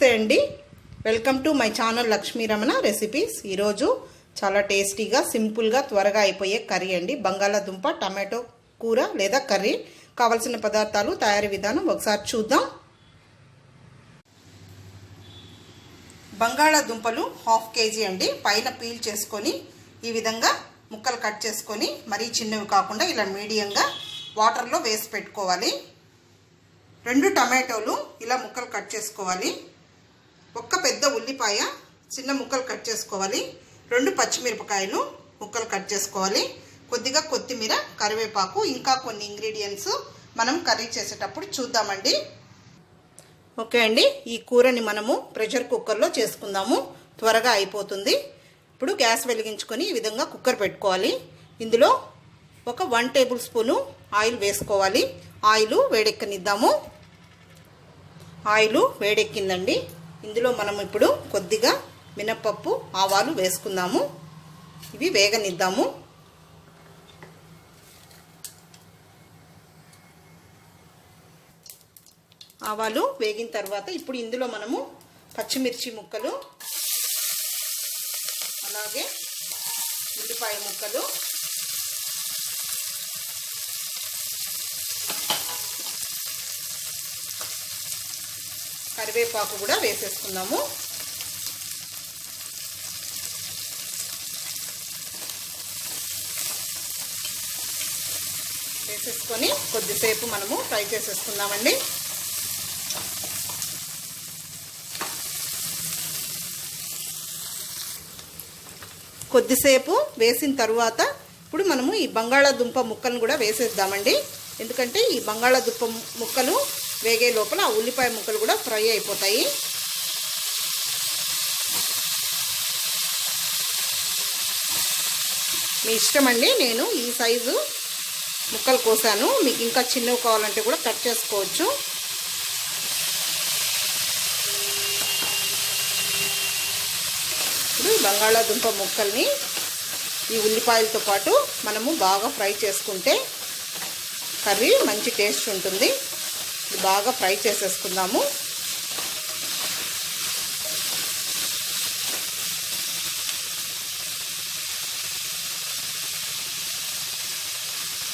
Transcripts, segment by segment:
నమస్తే అండి. Welcome to my channel Lakshmi Ramana recipes ఈరోజు చాలా టేస్టీగా సింపుల్గా త్వరగా అయిపోయే కర్రీ అండి. బంగాళాదుంప టమాటో కూర లేదా కర్రీ కావలసిన పదార్థాలు తయారీ విధానం ఒకసారి చూద్దాం. బంగాళాదుంపలు హాఫ్ కేజీ అండి. పైన పీల్ చేసుకొని ఈ విధంగా ముక్కలు కట్ చేసుకొని మరీ చిన్నవి కాకుండా ఇలా మీడియంగా వాటర్లో వేసి పెట్టుకోవాలి. రెండు టమాటోలు ఇలా ముక్కలు కట్ చేసుకోవాలి. ఒక్క పెద్ద ఉల్లిపాయ చిన్న ముక్కలు కట్ చేసుకోవాలి. రెండు పచ్చిమిరపకాయలు ముక్కలు కట్ చేసుకోవాలి. కొద్దిగా కొత్తిమీర కరివేపాకు ఇంకా కొన్ని ఇంగ్రీడియంట్స్ మనం కర్రీ చేసేటప్పుడు చూద్దామండి. ఓకే అండి ఈ కూరని మనము ప్రెషర్ కుక్కర్లో చేసుకుందాము. త్వరగా అయిపోతుంది. ఇప్పుడు గ్యాస్ వెలిగించుకొని ఈ విధంగా కుక్కర్ పెట్టుకోవాలి. ఇందులో ఒక వన్ టేబుల్ స్పూను ఆయిల్ వేసుకోవాలి. ఆయిల్ వేడెక్కనిద్దాము. ఆయిల్ వేడెక్కిందండి. ఇందులో మనం ఇప్పుడు కొద్దిగా మినప్పప్పు ఆవాలు వేసుకుందాము. ఇవి వేగనిద్దాము. ఆవాలు వేగిన తర్వాత ఇప్పుడు ఇందులో మనము పచ్చిమిర్చి ముక్కలు అలాగే ఉల్లిపాయ ముక్కలు కరివేపాకు కూడా వేసేసుకుందాము. వేసేసుకొని కొద్దిసేపు మనము ఫ్రై చేసేసుకుందామండి. కొద్దిసేపు వేసిన తర్వాత ఇప్పుడు మనము ఈ బంగాళాదుంప ముక్కలను కూడా వేసేద్దామండి. ఎందుకంటే ఈ బంగాళాదుంప ముక్కలు వేగే లోపల ఆ ఉల్లిపాయ ముక్కలు కూడా ఫ్రై అయిపోతాయి. మీ ఇష్టం అండి నేను ఈ సైజు ముక్కలు కోసాను. మీకు ఇంకా చిన్నవి కావాలంటే కూడా కట్ చేసుకోవచ్చు. ఇప్పుడు బంగాళాదుంప ముక్కల్ని ఈ ఉల్లిపాయలతో పాటు మనము బాగా ఫ్రై చేసుకుంటే కర్రీ మంచి టేస్ట్ ఉంటుంది. బాగా ఫ్రై చేసేసుకుందాము.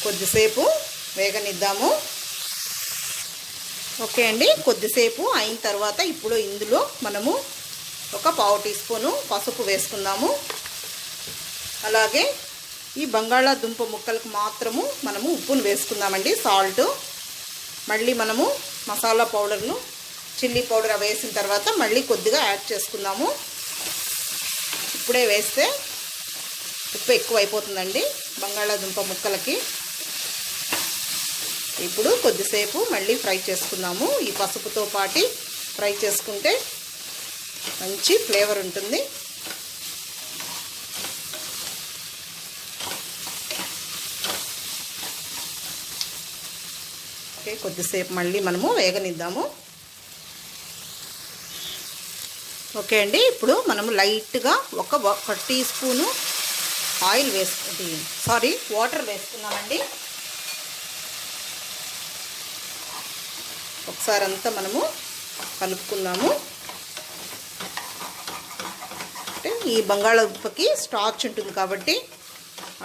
కొద్దిసేపు వేగనిద్దాము. ఓకే అండి కొద్దిసేపు అయిన తర్వాత ఇప్పుడు ఇందులో మనము ఒక పావు టీ స్పూను పసుపు వేసుకుందాము. అలాగే ఈ బంగాళాదుంప ముక్కలకు మాత్రము మనము ఉప్పును వేసుకుందామండి సాల్ట్. మళ్ళీ మనము మసాలా పౌడర్ను చిల్లీ పౌడర్ వేసిన తర్వాత మళ్ళీ కొద్దిగా యాడ్ చేసుకుందాము. ఇప్పుడే వేస్తే ఉప్పు ఎక్కువ అయిపోతుందండి బంగాళాదుంప ముక్కలకి. ఇప్పుడు కొద్దిసేపు మళ్ళీ ఫ్రై చేసుకుందాము. ఈ పసుపుతో పాటి ఫ్రై చేసుకుంటే మంచి ఫ్లేవర్ ఉంటుంది. ఓకే కొద్దిసేపు మళ్ళీ మనము వేగనిద్దాము. ఓకే అండి ఇప్పుడు మనము లైట్గా ఒక ఒక టీ స్పూను ఆయిల్ వేసుకుంది సారీ వాటర్ వేసుకున్నామండి. ఒకసారి అంతా మనము కలుపుకుందాము. అంటే ఈ బంగాళదుంపకి స్టార్చ్ ఉంటుంది కాబట్టి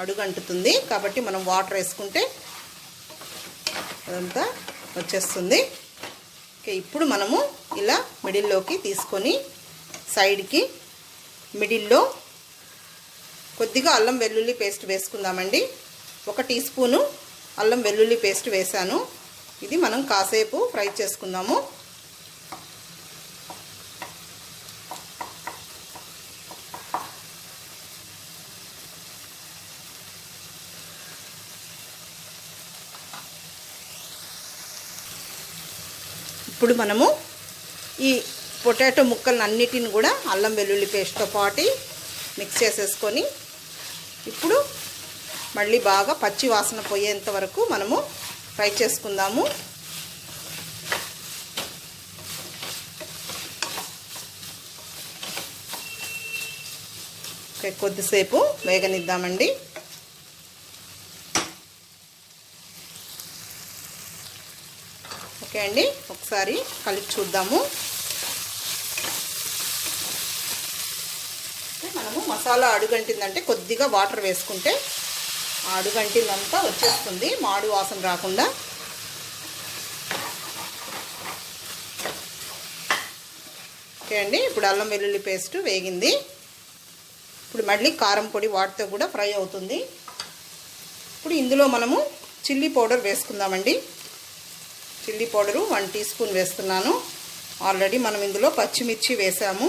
అడుగంటుతుంది. కాబట్టి మనం వాటర్ వేసుకుంటే అదంతా వచ్చేస్తుంది. ఓకే ఇప్పుడు మనము ఇలా మిడిల్లోకి తీసుకొని సైడ్కి మిడిల్లో కొద్దిగా అల్లం వెల్లుల్లి పేస్ట్ వేసుకుందామండి. ఒక టీ స్పూను అల్లం వెల్లుల్లి పేస్ట్ వేసాను ఇది మనం కాసేపు ఫ్రై చేసుకుందాము. ఇప్పుడు మనము ఈ పొటాటో ముక్కలను అన్నిటిని కూడా అల్లం వెల్లుల్లి పేస్ట్తో పాటు మిక్స్ చేసేసుకొని ఇప్పుడు మళ్ళీ బాగా పచ్చి వాసన పోయేంత వరకు మనము ఫ్రై చేసుకుందాము. కొద్దిసేపు వేగనిద్దామండి. ఓకే అండి ఒకసారి కలిపి చూద్దాము. మనము మసాలా అడుగంటిందంటే కొద్దిగా వాటర్ వేసుకుంటే అడుగంటిందంతా వచ్చేస్తుంది మాడు వాసన రాకుండా. ఓకే అండి ఇప్పుడు అల్లం వెల్లుల్లి పేస్ట్ వేగింది. ఇప్పుడు మళ్ళీ కారం పొడి వాటితో కూడా ఫ్రై అవుతుంది. ఇప్పుడు ఇందులో మనము చిల్లీ పౌడర్ వేసుకుందామండి. Chilli powder one teaspoon వేస్తున్నాను. ఆల్రెడీ మనం ఇందులో పచ్చిమిర్చి వేసాము.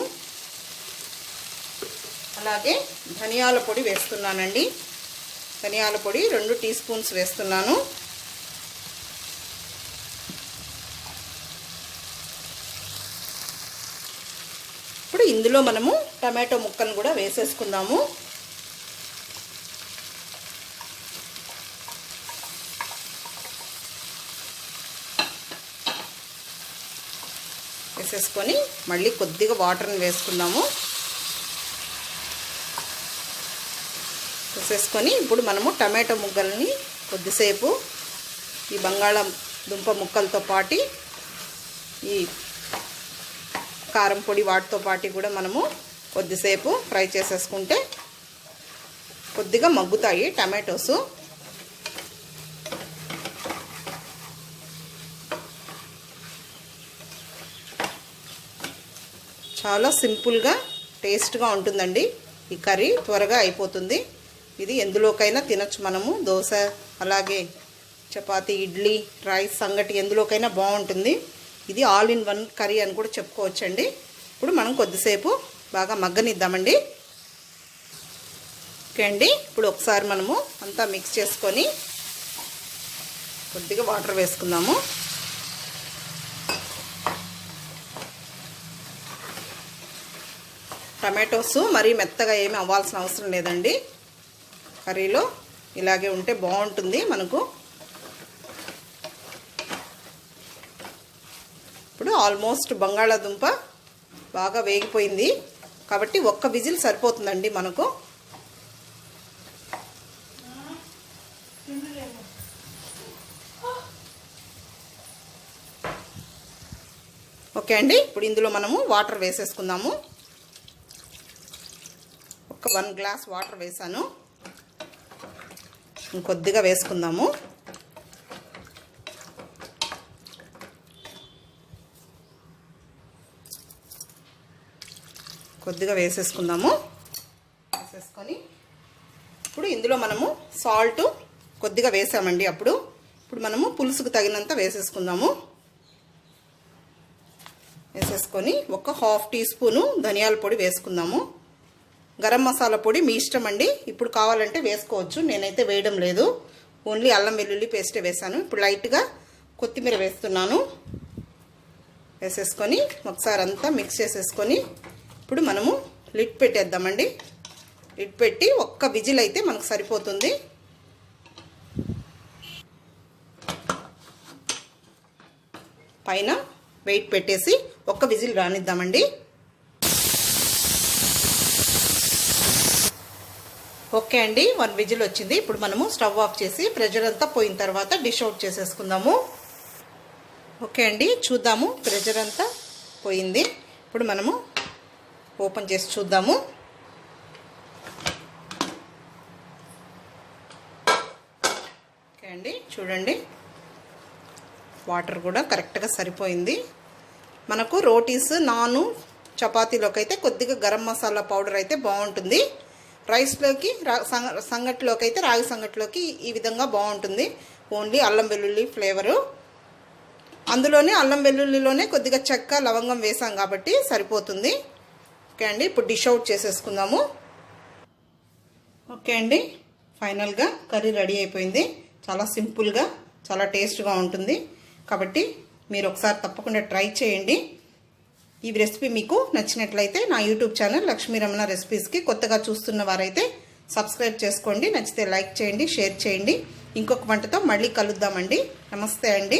అలాగే ధనియాల పొడి వేస్తున్నానండి. ధనియాల పొడి రెండు టీ స్పూన్స్ వేస్తున్నాను. ఇప్పుడు ఇందులో మనము టమాటో ముక్కను కూడా వేసేసుకుందాము. వేసేసుకొని మళ్ళీ కొద్దిగా వాటర్ని వేసుకుందాము. వేసేసుకొని ఇప్పుడు మనము టమాటో ముగ్గల్ని కొద్దిసేపు ఈ బంగాళదుంప ముక్కలతో పాటి ఈ కారం పొడి వాటితో పాటు కూడా మనము కొద్దిసేపు ఫ్రై చేసేసుకుంటే కొద్దిగా మగ్గుతాయి టమాటోసు. చాలా సింపుల్గా టేస్ట్గా ఉంటుందండి. ఈ కర్రీ త్వరగా అయిపోతుంది. ఇది ఎందులోకైనా తినచ్చు మనము. దోశ అలాగే చపాతీ ఇడ్లీ రైస్ సంగటి ఎందులోకైనా బాగుంటుంది. ఇది ఆల్ ఇన్ వన్ కర్రీ అని కూడా చెప్పుకోవచ్చండి. ఇప్పుడు మనం కొద్దిసేపు బాగా మగ్గనిద్దామండి. ఓకే అండి. ఇప్పుడు ఒకసారి మనము అంతా మిక్స్ చేసుకొని కొద్దిగా వాటర్ వేసుకుందాము. టమాటోస్ మరీ మెత్తగా ఏమి అవ్వాల్సిన అవసరం లేదండి. కర్రీలో ఇలాగే ఉంటే బాగుంటుంది మనకు. ఇప్పుడు ఆల్మోస్ట్ బంగాళాదుంప బాగా వేగిపోయింది. కాబట్టి ఒక్క విజిల్ సరిపోతుందండి మనకు. ఓకే అండి. ఇప్పుడు ఇందులో మనము వాటర్ వేసేసుకుందాము. వన్ గ్లాస్ వాటర్ వేసాను ఇంకొద్దిగా వేసుకుందాము. కొద్దిగా వేసేసుకుందాము. వేసేసుకొని ఇప్పుడు ఇందులో మనము సాల్ట్ కొద్దిగా వేసామండి అప్పుడు. ఇప్పుడు మనము పులుసుకు తగినంత వేసేసుకుందాము. వేసేసుకొని ఒక హాఫ్ టీ స్పూను ధనియాల పొడి వేసుకుందాము. గరం మసాలా పొడి మీ ఇష్టం అండి. ఇప్పుడు కావాలంటే వేసుకోవచ్చు. నేనైతే వేయడం లేదు. ఓన్లీ అల్లం వెల్లుల్లి పేస్టే వేసాను. ఇప్పుడు లైట్గా కొత్తిమీర వేస్తున్నాను. వేసేసుకొని ఒకసారి అంతా మిక్స్ చేసేసుకొని ఇప్పుడు మనము లిడ్ పెట్టేద్దామండి. లిడ్ పెట్టి ఒక్క విజిల్ అయితే మనకు సరిపోతుంది. పైన వెయిట్ పెట్టేసి ఒక్క విజిల్ రానిద్దామండి. ఓకే అండి వన్ విజిల్ వచ్చింది. ఇప్పుడు మనము స్టవ్ ఆఫ్ చేసి ప్రెషర్ అంతా పోయిన తర్వాత డిష్ అవుట్ చేసేసుకుందాము. ఓకే అండి చూద్దాము. ప్రెషర్ అంతా పోయింది. ఇప్పుడు మనము ఓపెన్ చేసి చూద్దాము. ఓకే అండి చూడండి. వాటర్ కూడా కరెక్ట్గా సరిపోయింది. మనకు రోటీస్ నాను చపాతీలోకి అయితే కొద్దిగా గరం మసాలా పౌడర్ అయితే బాగుంటుంది. రైస్లోకి రా అయితే రాగి సంగట్లోకి ఈ విధంగా బాగుంటుంది. ఓన్లీ అల్లం వెల్లుల్లి ఫ్లేవరు. అందులోనే అల్లం వెల్లుల్లిలోనే కొద్దిగా చెక్క లవంగం వేసాం కాబట్టి సరిపోతుంది. ఓకే అండి ఇప్పుడు డిష్ అవుట్ చేసేసుకుందాము. ఓకే అండి ఫైనల్గా కర్రీ రెడీ అయిపోయింది. చాలా సింపుల్గా చాలా టేస్ట్గా ఉంటుంది. కాబట్టి మీరు ఒకసారి తప్పకుండా ట్రై చేయండి. ఈ రెసిపీ మీకు నచ్చినట్లయితే నా యూట్యూబ్ ఛానల్ లక్ష్మీ రమణ రెసిపీస్కి కొత్తగా చూస్తున్న వారైతే సబ్స్క్రైబ్ చేసుకోండి నచ్చితే లైక్ చేయండి షేర్ చేయండి. ఇంకొక వంటతో మళ్ళీ కలుద్దామండి. నమస్తే అండి.